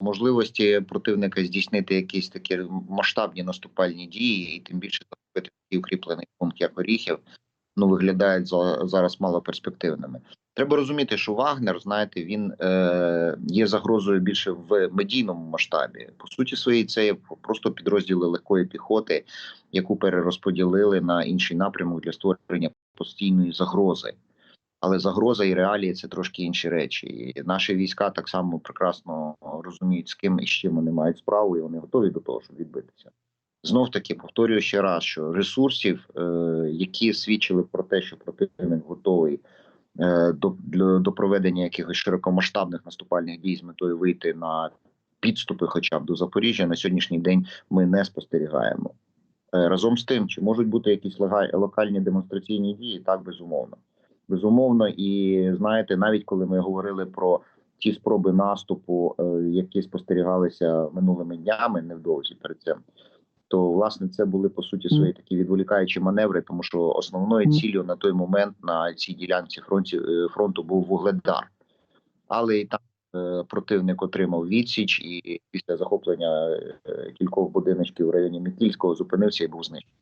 можливості противника здійснити якісь такі масштабні наступальні дії, і тим більше захопити такий укріплений пункт, як Оріхів, ну виглядають за- зараз малоперспективними. Треба розуміти, що Вагнер, знаєте, він е, є загрозою більше в медійному масштабі. По суті, своїй це є просто підрозділи легкої піхоти, яку перерозподілили на інший напрямок для створення постійної загрози. Але загроза і реалії це трошки інші речі. І наші війська так само прекрасно розуміють, з ким і з чим вони мають справу, і вони готові до того, щоб відбитися. Знов таки повторюю ще раз, що ресурсів, е, які свідчили про те, що противник готовий е, до, до проведення якихось широкомасштабних наступальних дій з метою вийти на підступи, хоча б до Запоріжжя, на сьогоднішній день ми не спостерігаємо. Е, Разом з тим, чи можуть бути якісь локальні демонстраційні дії? Так, безумовно. Безумовно, і знаєте, навіть коли ми говорили про ті спроби наступу, е, які спостерігалися минулими днями, невдовзі перед цим, то власне це були по суті свої такі відволікаючі маневри, тому що основною ціллю на той момент на цій ділянці фронті, е, фронту був вугледар, але і там е, противник отримав відсіч, і після захоплення кількох будиночків в районі Мікільського зупинився і був знищений.